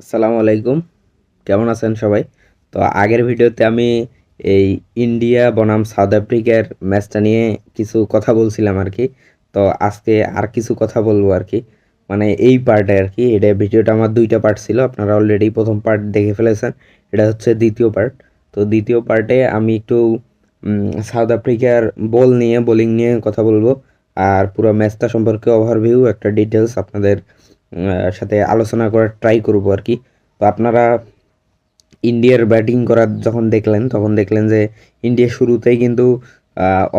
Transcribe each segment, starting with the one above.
আসসালামু আলাইকুম। কেমন আছেন সবাই? তো আগের ভিডিওতে আমি এই ইন্ডিয়া বনাম সাউথ আফ্রিকার ম্যাচটা নিয়ে কিছু কথা বলছিলাম আর কি। তো আজকে আর কিছু কথা বলব আর কি। মানে এই পার্টে আর কি, এটা ভিডিওটা আমার দুইটা পার্ট ছিল, আপনারা অলরেডি প্রথম পার্ট দেখে ফেলেছেন, এটা হচ্ছে দ্বিতীয় পার্ট তো দ্বিতীয় পার্টে আমি একটু সাউথ আফ্রিকার বল নিয়ে বোলিং নিয়ে কথা বলব। আর পুরো ম্যাচটা সম্পর্কে ওভারভিউ একটা ডিটেলস আপনাদের সাথে আলোচনা করার ট্রাই করব আর কি। তো আপনারা ইন্ডিয়ার ব্যাটিং করার যখন দেখলেন, তখন দেখলেন যে ইন্ডিয়া শুরুতেই কিন্তু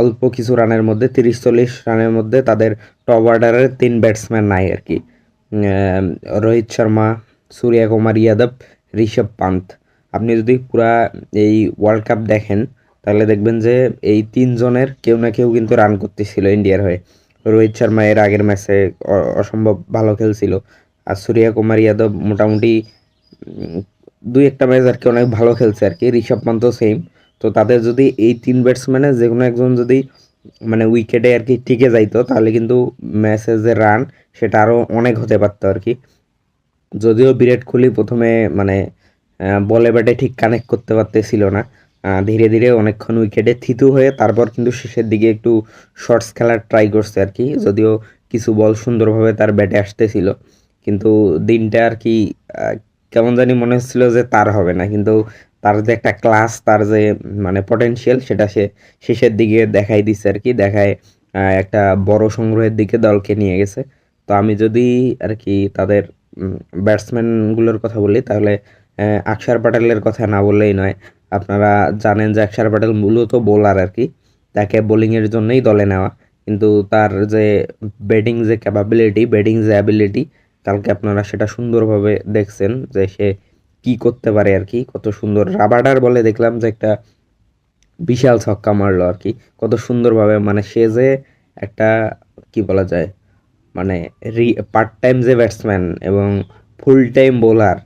অল্প কিছু রানের মধ্যে তিরিশ চল্লিশ রানের মধ্যে তাদের টপ অর্ডারের তিন ব্যাটসম্যান নাই আর কি। রোহিত শর্মা সূর্য কুমার ইয়াদব ঋষভ পান্ত। আপনি যদি পুরা এই ওয়ার্ল্ড কাপ দেখেন, তাহলে দেখবেন যে এই তিনজনের কেউ না কেউ কিন্তু রান করতেছিল ইন্ডিয়ার হয়ে। রোহিত শর্মা এর আগের ম্যাচে অসম্ভব ভালো খেলছিল। আর সূর্য কুমার যাদব মোটামুটি দুই একটা ম্যাচ আর কি অনেক ভালো খেলছে আর কি। ঋষভ পান্ত সেম তো তাদের যদি এই তিন ব্যাটসম্যানের যে কোনো একজন যদি মানে উইকেটে আর কি টিকে যাইতো, তাহলে কিন্তু ম্যাচের যে রান সেটা আরও অনেক হতে পারতো আর কি। যদিও বিরাট কোহলি প্রথমে মানে বলে ব্যাটে ঠিক কানেক্ট করতে পারতেছিল না। ধীরে ধীরে অনেকক্ষণ উইকেটে থিতু হয়ে তারপর কিন্তু শেষের দিকে একটু শর্টস খেলার ট্রাই করছে আর কি। যদিও কিছু বল সুন্দরভাবে তার ব্যাটে আসতেছিল। কিন্তু দিনটা আর কি কেমন জানি মনে হচ্ছিল যে তার হবে না। কিন্তু তার যে একটা ক্লাস তার যে মানে পটেনশিয়াল সেটা সে শেষের দিকে দেখাই দিচ্ছে আর কি। দেখায় একটা বড় সংগ্রহের দিকে দলকে নিয়ে গেছে। তো আমি যদি আর কি তাদের ব্যাটসম্যানগুলোর কথা বলি, তাহলে আকসার প্যাটেলের কথা না বললেই নয়। আপনারা জানেন যে আকসার প্যাটেল মূলত বোলার আর কি। তাকে বোলিংয়ের জন্যই দলে নেওয়া। কিন্তু তার যে ব্যাটিং যে ক্যাপাবিলিটি ব্যাটিং যে অ্যাবিলিটি কালকে আপনারা সেটা সুন্দরভাবে দেখছেন যে সে কি করতে পারে আর কি। কত সুন্দর রাবাডার বলে দেখলাম যে একটা বিশাল ছক্কা মারলো আর কি। কত সুন্দরভাবে মানে সে যে একটা, কি বলা যায় মানে রি পার্ট টাইম যে ব্যাটসম্যান এবং ফুল টাইম বোলার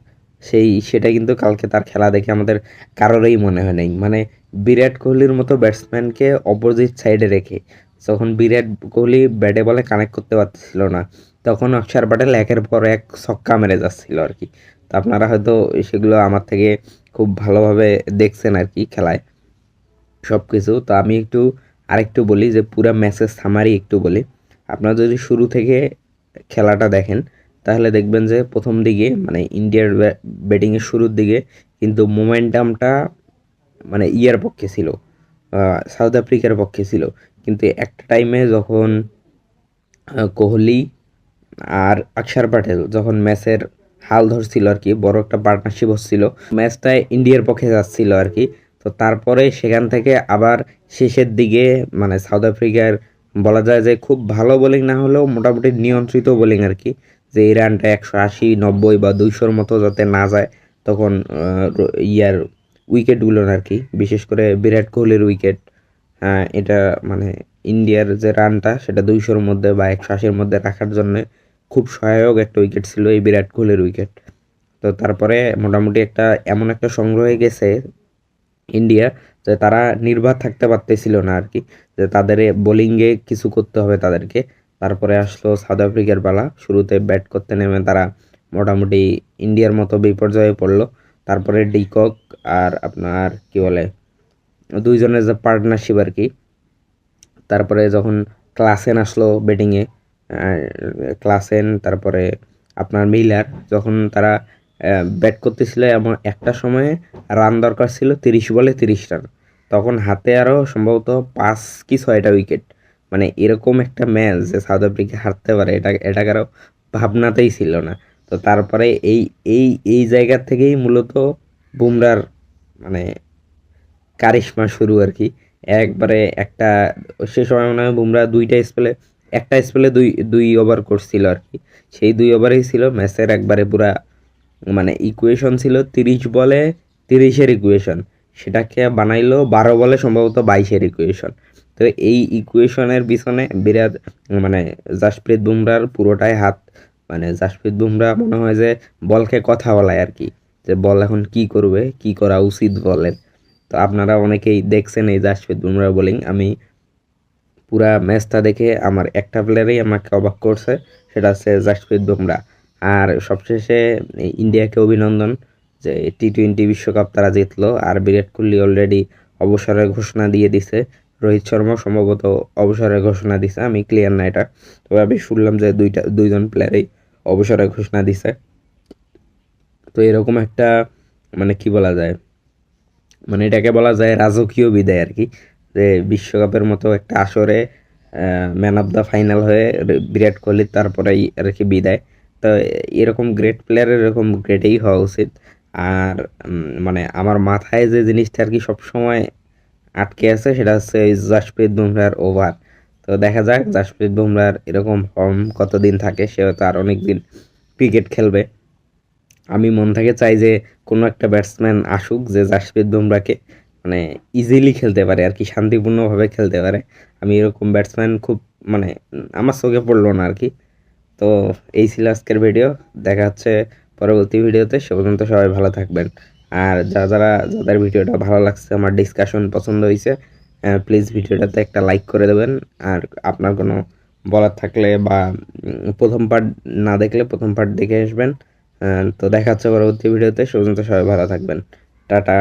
সেই সেটা কিন্তু কালকে তার খেলা দেখে আমাদের কারোরই মনে হয় নাই। মানে বিরাট কোহলির মতো ব্যাটসম্যানকে অপোজিট সাইডে রেখে যখন বিরাট কোহলি ব্যাটে বলে কানেক্ট করতে পারছিল না, তখন অক্ষর প্যাটেল একের পর এক ছক্কা মেরে যাচ্ছিল আর কি তো আপনারা হয়তো সেগুলো আমার থেকে খুব ভালোভাবে দেখছেন আর কি খেলায় সব কিছু তো আমি একটু আরেকটু বলি যে পুরো ম্যাচের সামারি একটু বলি। আপনারা যদি শুরু থেকে খেলাটা দেখেন তাহলে দেখবেন যে প্রথম দিকে মানে ইন্ডিয়ার ব্যাটিংয়ের শুরুর দিকে কিন্তু মোমেন্টামটা মানে ইয়ার পক্ষে ছিল সাউথ আফ্রিকার পক্ষে ছিল। কিন্তু একটা টাইমে যখন কোহলি আর অক্ষর প্যাটেল যখন ম্যাচের হাল ধরছিল আর কি, বড় একটা পার্টনারশিপ হচ্ছিল ম্যাচটা ইন্ডিয়ার পক্ষে যাচ্ছিল আর কি, তো তারপরে সেখান থেকে আবার শেষের দিকে মানে সাউথ আফ্রিকার বলা যায় যে খুব ভালো বোলিং না হলেও মোটামুটি নিয়ন্ত্রিত বোলিং আর কি। যে এই রানটা একশো আশি, নব্বই বা দুইশোর মতো যাতে না যায়, তখন ইয়ার উইকেটগুলো আর কি বিশেষ করে বিরাট কোহলির উইকেট হ্যাঁ এটা মানে ইন্ডিয়ার যে রানটা সেটা দুইশোর মধ্যে বা একশো আশির মধ্যে রাখার জন্য খুব সহায়ক একটা উইকেট ছিল এই বিরাট কোহলির উইকেট তো তারপরে মোটামুটি একটা এমন একটা সংগ্রহ গেছে ইন্ডিয়া, যে তারা নির্ভর থাকতে পারতেছিল না আর কি, যে তাদের বোলিংয়ে কিছু করতে হবে তাদেরকে। তারপরে আসলো সাউথ আফ্রিকার পালা। শুরুতে ব্যাট করতে নেমে তারা মোটামুটি ইন্ডিয়ার মতো বিপর্যয়ে পড়ল। তারপরে ডিকক আর আপনার কি বলে, দুইজনের যে পার্টনারশিপ আর কি। তারপরে যখন ক্লাসেন আসলো ব্যাটিংয়ে ক্লাসেন, তারপরে আপনার মিলার, যখন তারা ব্যাট করতেছিল এমন একটা সময়ে রান দরকার ছিল তিরিশ বলে তিরিশ রান তখন হাতে আরও সম্ভবত পাঁচ কি ছয়টা উইকেট মানে এরকম একটা ম্যাচ যে সাউথ আফ্রিকা হারতে পারে, এটা এটা কারও ভাবনাতেই ছিল না। তো তারপরে এই এই এই জায়গা থেকেই মূলত বুমরার মানে কারিশমা শুরু আর কি। একবারে একটা, সে সময় মনে হয় বুমরা দুইটা স্পেলে, একটা স্পেলে দুই দুই ওভার করছিল আর কি। সেই দুই ওভারেই ছিল, ম্যাচের একবারে পুরা মানে ইকুয়েশন ছিল তিরিশ বলে তিরিশের ইকুয়েশন সেটাকে বানাইলো বারো বলে সম্ভবত বাইশের ইকুয়েশন তো এই ইকুয়েশনের পিছনে বিরাট মানে জাসপ্রীত বুমরার পুরোটাই হাত মানে জাসপ্রীত বুমরা মনে হয় যে বলকে কথা বলায় আর কি, যে বল এখন কি করবে, কি করা উচিত বলের। তো আপনারা অনেকেই দেখছেন এই জাসপ্রীত বুমরা বোলিং আমি পুরা ম্যাচটা দেখে আমার একটা প্লেয়ারই আমাকে অবাক করছে, সেটা হচ্ছে জাসপ্রীত বুমরা। আর সবশেষে ইন্ডিয়াকে অভিনন্দন যে টি টোয়েন্টি বিশ্বকাপ তারা জিতলো, আর বিরাট কোহলি অলরেডি অবসরের ঘোষণা দিয়ে দিছে রোহিত শর্মা সম্ভবত অবসরের ঘোষণা দিছে। আমি ক্লিয়ার না এটা। তবে আমি শুনলাম যে দুইটা দুইজন প্লেয়ারই অবসরের ঘোষণা দিছে। তো এরকম একটা মানে কি বলা যায়? মানে এটাকে বলা যায় রাজকীয় বিদায় আর কি যে বিশ্বকাপের মতো একটা আসরে ম্যান অফ দ্য ফাইনাল হয়ে বিরাট কোহলি তারপরেই আর কি বিদায়। তো এরকম গ্রেট প্লেয়ারের এরকম গ্রেটেই হওয়া উচিত। আর মানে আমার মাথায় যে জিনিসটা আর কি সবসময় আটকে আছে, সেটা হচ্ছে জাসপ্রীত বুমরার ওভার তো দেখা যাক জাসপ্রীত বুমরার এরকম ফর্ম কতদিন থাকে সে হয়তো আর অনেক দিন ক্রিকেট খেলবে। আমি মন থেকে চাই যে কোনো একটা ব্যাটসম্যান আসুক যে জাসপ্রীত বুমরাকে মানে ইজিলি খেলতে পারে আর কি, শান্তিপূর্ণভাবে খেলতে পারে। আমি এরকম ব্যাটসম্যান খুব মানে আমার চোখে পড়ল না আর কি। তো এই ছিল আজকের ভিডিও দেখা হচ্ছে পরবর্তী ভিডিওতে সে পর্যন্ত সবাই ভালো থাকবেন। আর যারা যারা, যাদের ভিডিওটা ভালো লাগছে, আমার ডিসকাশন পছন্দ হয়েছে প্লিজ ভিডিওটাতে একটা লাইক করে দেবেন। আর আপনার কোনো বলার থাকলে বা প্রথম পার্ট না দেখলে প্রথম পার্ট দেখে আসবেন। তো দেখা হচ্ছে পরবর্তী ভিডিওতে। সুযোগ সবাই ভালো থাকবেন। টাটা।